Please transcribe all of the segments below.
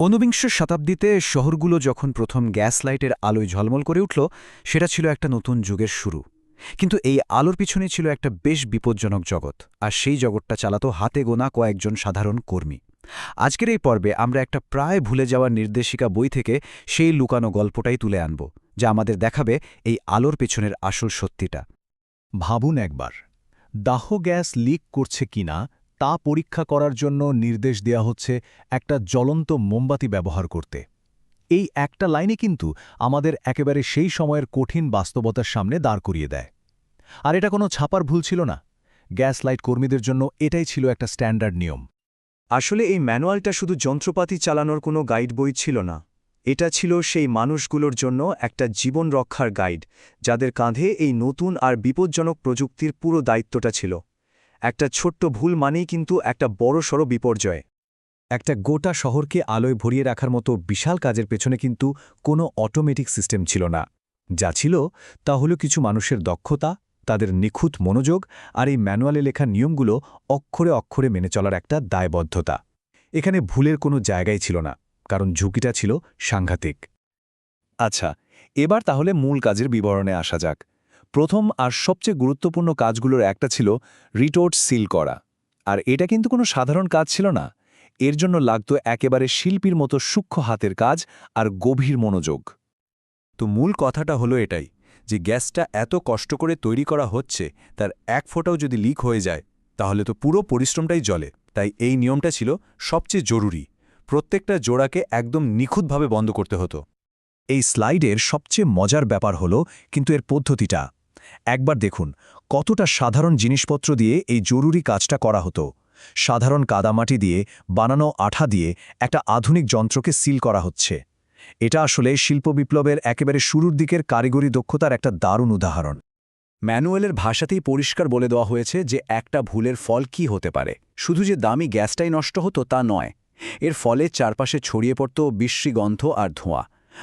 ঊনবিংশ শতাব্দীতে শহরগুলো যখন প্রথম গ্যাস লাইটের আলোয় ঝলমল করে উঠল, সেটা ছিল একটা নতুন যুগের শুরু। কিন্তু এই আলোর পিছনে ছিল একটা বেশ বিপজ্জনক জগৎ, আর সেই জগৎটা চালাতো হাতে গোনা কয়েকজন সাধারণ কর্মী। আজকের এই পর্বে আমরা একটা প্রায় ভুলে যাওয়ার নির্দেশিকা বই থেকে সেই লুকানো গল্পটাই তুলে আনব, যা আমাদের দেখাবে এই আলোর পেছনের আসল সত্যিটা। ভাবুন একবার, দাহ গ্যাস লিক করছে কিনা তা পরীক্ষা করার জন্য নির্দেশ দেয়া হচ্ছে একটা জ্বলন্ত মোমবাতি ব্যবহার করতে। এই একটা লাইনে কিন্তু আমাদের একেবারে সেই সময়ের কঠিন বাস্তবতার সামনে দাঁড় করিয়ে দেয়। আর এটা কোনো ছাপার ভুল ছিল না। গ্যাস লাইট কর্মীদের জন্য এটাই ছিল একটা স্ট্যান্ডার্ড নিয়ম। আসলে এই ম্যানুয়ালটা শুধু যন্ত্রপাতি চালানোর কোনো গাইড বই ছিল না। এটা ছিল সেই মানুষগুলোর জন্য একটা জীবন রক্ষার গাইড, যাদের কাঁধে এই নতুন আর বিপজ্জনক প্রযুক্তির পুরো দায়িত্বটা ছিল। একটা ছোট্ট ভুল মানেই কিন্তু একটা বড়সড় বিপর্যয়। একটা গোটা শহরকে আলোয় ভরিয়ে রাখার মতো বিশাল কাজের পেছনে কিন্তু কোনো অটোমেটিক সিস্টেম ছিল না। যা ছিল তা হল কিছু মানুষের দক্ষতা, তাদের নিখুঁত মনোযোগ আর এই ম্যানুয়ালে লেখা নিয়মগুলো অক্ষরে অক্ষরে মেনে চলার একটা দায়বদ্ধতা। এখানে ভুলের কোনো জায়গাই ছিল না, কারণ ঝুঁকিটা ছিল সাংঘাতিক। আচ্ছা এবার তাহলে মূল কাজের বিবরণে আসা যাক। প্রথম আর সবচেয়ে গুরুত্বপূর্ণ কাজগুলোর একটা ছিল রিটোর্ট সিল করা। আর এটা কিন্তু কোনো সাধারণ কাজ ছিল না। এর জন্য লাগত একেবারে শিল্পীর মতো সূক্ষ্ম হাতের কাজ আর গভীর মনোযোগ। তো মূল কথাটা হলো এটাই, যে গ্যাসটা এত কষ্ট করে তৈরি করা হচ্ছে, তার এক ফোঁটাও যদি লিক হয়ে যায়, তাহলে তো পুরো পরিশ্রমটাই জলে তাই এই নিয়মটা ছিল সবচেয়ে জরুরি। প্রত্যেকটা জোড়াকে একদম নিখুঁতভাবে বন্ধ করতে হতো। এই স্লাইডের সবচেয়ে মজার ব্যাপার হলো কিন্তু এর পদ্ধতিটা। একবার দেখুন, কতটা সাধারণ জিনিসপত্র দিয়ে এই জরুরি কাজটা করা হতো। সাধারণ কাদামাটি দিয়ে, বানানো আঠা দিয়ে একটা আধুনিক যন্ত্রকে সিল করা হচ্ছে। এটা আসলে শিল্প বিপ্লবের একেবারে শুরুর দিকের কারিগরি দক্ষতার একটা দারুণ উদাহরণ। ম্যানুয়ালের ভাষাতেই পরিষ্কার বলে দেওয়া হয়েছে যে একটা ভুলের ফল কি হতে পারে। শুধু যে দামি গ্যাসটাই নষ্ট হতো তা নয়, এর ফলে চারপাশে ছড়িয়ে পড়ত বিশ্রী গন্ধ আর ধোঁয়া।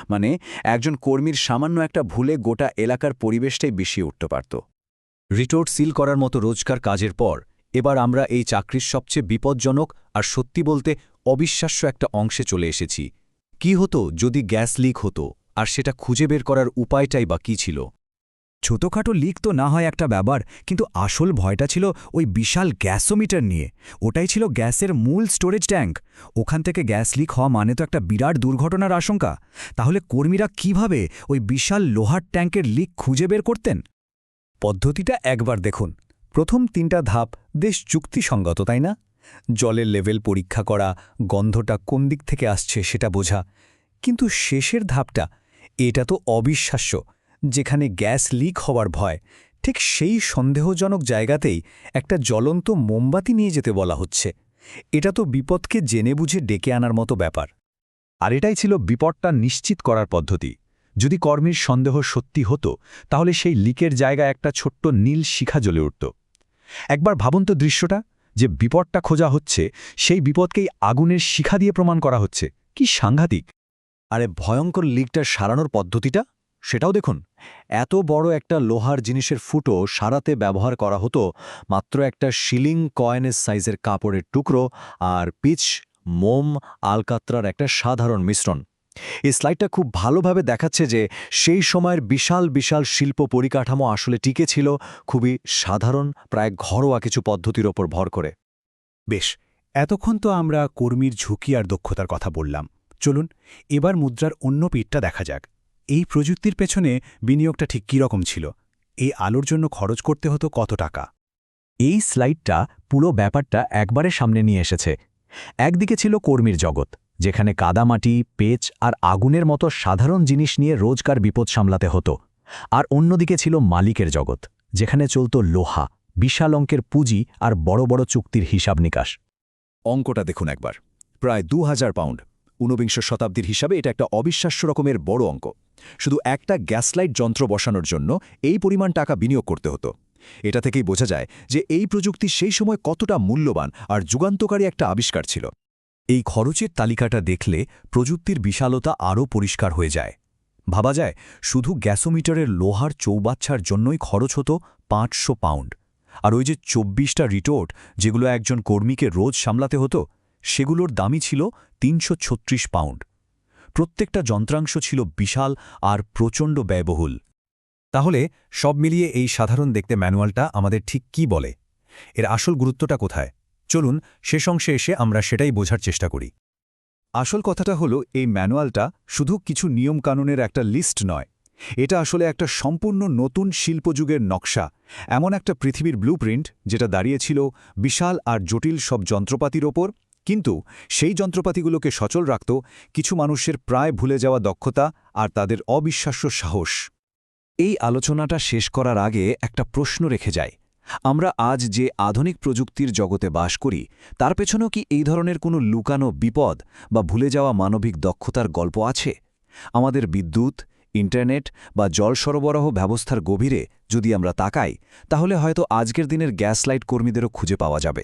মানে একজন কর্মীর সামান্য একটা ভুলে গোটা এলাকার পরিবেশটাই বিষিয়ে উঠতে পারত। রিটোর্ট সিল করার মতো রোজকার কাজের পর এবার আমরা এই চাকরির সবচেয়ে বিপজ্জনক আর সত্যি বলতে অবিশ্বাস্য একটা অংশে চলে এসেছি। কি হতো যদি গ্যাস লিক হতো আর সেটা খুঁজে বের করার উপায়টাই বা কী ছিল? ছোটখাটো লিক তো না হয় একটা ব্যাপার, কিন্তু আসল ভয়টা ছিল ওই বিশাল গ্যাসোমিটার নিয়ে। ওটাই ছিল গ্যাসের মূল স্টোরেজ ট্যাঙ্ক। ওখান থেকে গ্যাস লিক হওয়া মানে তো একটা বিরাট দুর্ঘটনার আশঙ্কা। তাহলে কর্মীরা কীভাবে ওই বিশাল লোহার ট্যাঙ্কের লিক খুঁজে বের করতেন? পদ্ধতিটা একবার দেখুন। প্রথম তিনটা ধাপ বেশ যুক্তিসঙ্গত, তাই না? জলের লেভেল পরীক্ষা করা, গন্ধটা কোন দিক থেকে আসছে সেটা বোঝা। কিন্তু শেষের ধাপটা, এটা তো অবিশ্বাস্য। যেখানে গ্যাস লিক হওয়ার ভয়, ঠিক সেই সন্দেহজনক জায়গাতেই একটা জ্বলন্ত মোমবাতি নিয়ে যেতে বলা হচ্ছে। এটা তো বিপদকে জেনে বুঝে ডেকে আনার মতো ব্যাপার। আর এটাই ছিল বিপদটা নিশ্চিত করার পদ্ধতি। যদি কর্মীর সন্দেহ সত্যি হতো, তাহলে সেই লিকের জায়গায় একটা ছোট্ট নীল শিখা জ্বলে উঠত। একবার ভাবুন তো দৃশ্যটা, যে বিপদটা খোঁজা হচ্ছে, সেই বিপদকেই আগুনের শিখা দিয়ে প্রমাণ করা হচ্ছে। কি সাংঘাতিক! আরে ভয়ঙ্কর লিকটা সারানোর পদ্ধতিটা? সেটাও দেখুন। এত বড় একটা লোহার জিনিসের ফুটো সারাতে ব্যবহার করা হতো মাত্র একটা শিলিং কয়েনের সাইজের কাপড়ের টুকরো আর পিচ, মোম, আলকাত্রার একটা সাধারণ মিশ্রণ। এই স্লাইডটা খুব ভালোভাবে দেখাচ্ছে যে সেই সময়ের বিশাল বিশাল শিল্প পরিকাঠামো আসলে টিকে ছিল খুবই সাধারণ, প্রায় ঘরোয়া কিছু পদ্ধতির ওপর ভর করে। বেশ, এতক্ষণ তো আমরা কর্মীর ঝুঁকি আর দক্ষতার কথা বললাম। চলুন, এবার মুদ্রার অন্য পিঠটা দেখা যাক। এই প্রযুক্তির পেছনে বিনিয়োগটা ঠিক কীরকম ছিল? এই আলোর জন্য খরচ করতে হতো কত টাকা? এই স্লাইডটা পুরো ব্যাপারটা একবারে সামনে নিয়ে এসেছে। একদিকে ছিল কর্মীর জগৎ, যেখানে কাদামাটি, পেচ আর আগুনের মতো সাধারণ জিনিস নিয়ে রোজকার বিপদ সামলাতে হতো। আর অন্যদিকে ছিল মালিকের জগৎ, যেখানে চলত লোহা, বিশাল অঙ্কের পুঁজি আর বড় বড় চুক্তির হিসাব নিকাশ। অঙ্কটা দেখুন একবার। প্রায় দু হাজার পাউন্ড, ঊনবিংশ শতাব্দীর হিসাবে এটা একটা অবিশ্বাস্য রকমের বড় অঙ্ক। শুধু একটা গ্যাসলাইট যন্ত্র বসানোর জন্য এই পরিমাণ টাকা বিনিয়োগ করতে হতো। এটা থেকেই বোঝা যায় যে এই প্রযুক্তি সেই সময় কতটা মূল্যবান আর যুগান্তকারী একটা আবিষ্কার ছিল। এই খরচের তালিকাটা দেখলে প্রযুক্তির বিশালতা আরও পরিষ্কার হয়ে যায়। ভাবা যায় শুধু গ্যাসোমিটারের লোহার চৌবাচ্চার জন্যই খরচ হতো পাঁচশো পাউন্ড। আর ওই যে চব্বিশটা রিটোর্ট যেগুলো একজন কর্মীকে রোজ সামলাতে হতো, সেগুলোর দামই ছিল তিনশো ছত্রিশ পাউন্ড। প্রত্যেকটা যন্ত্রাংশ ছিল বিশাল আর প্রচণ্ড ব্যয়বহুল। তাহলে সব মিলিয়ে এই সাধারণ দেখতে ম্যানুয়ালটা আমাদের ঠিক কি বলে? এর আসল গুরুত্বটা কোথায়? চলুন শেষ অংশে এসে আমরা সেটাই বোঝার চেষ্টা করি। আসল কথাটা হলো, এই ম্যানুয়ালটা শুধু কিছু নিয়মকানুনের একটা লিস্ট নয়। এটা আসলে একটা সম্পূর্ণ নতুন শিল্পযুগের নকশা, এমন একটা পৃথিবীর ব্লুপ্রিন্ট যেটা দাঁড়িয়েছিল বিশাল আর জটিল সব যন্ত্রপাতির ওপর কিন্তু সেই যন্ত্রপাতিগুলোকে সচল রাখত কিছু মানুষের প্রায় ভুলে যাওয়া দক্ষতা আর তাদের অবিশ্বাস্য সাহস। এই আলোচনাটা শেষ করার আগে একটা প্রশ্ন রেখে যায় আমরা আজ যে আধুনিক প্রযুক্তির জগতে বাস করি, তার পেছনেও কি এই ধরনের কোনো লুকানো বিপদ বা ভুলে যাওয়া মানবিক দক্ষতার গল্প আছে? আমাদের বিদ্যুৎ, ইন্টারনেট বা জল সরবরাহ ব্যবস্থার গভীরে যদি আমরা তাকাই, তাহলে হয়তো আজকের দিনের গ্যাস লাইট কর্মীদেরও খুঁজে পাওয়া যাবে।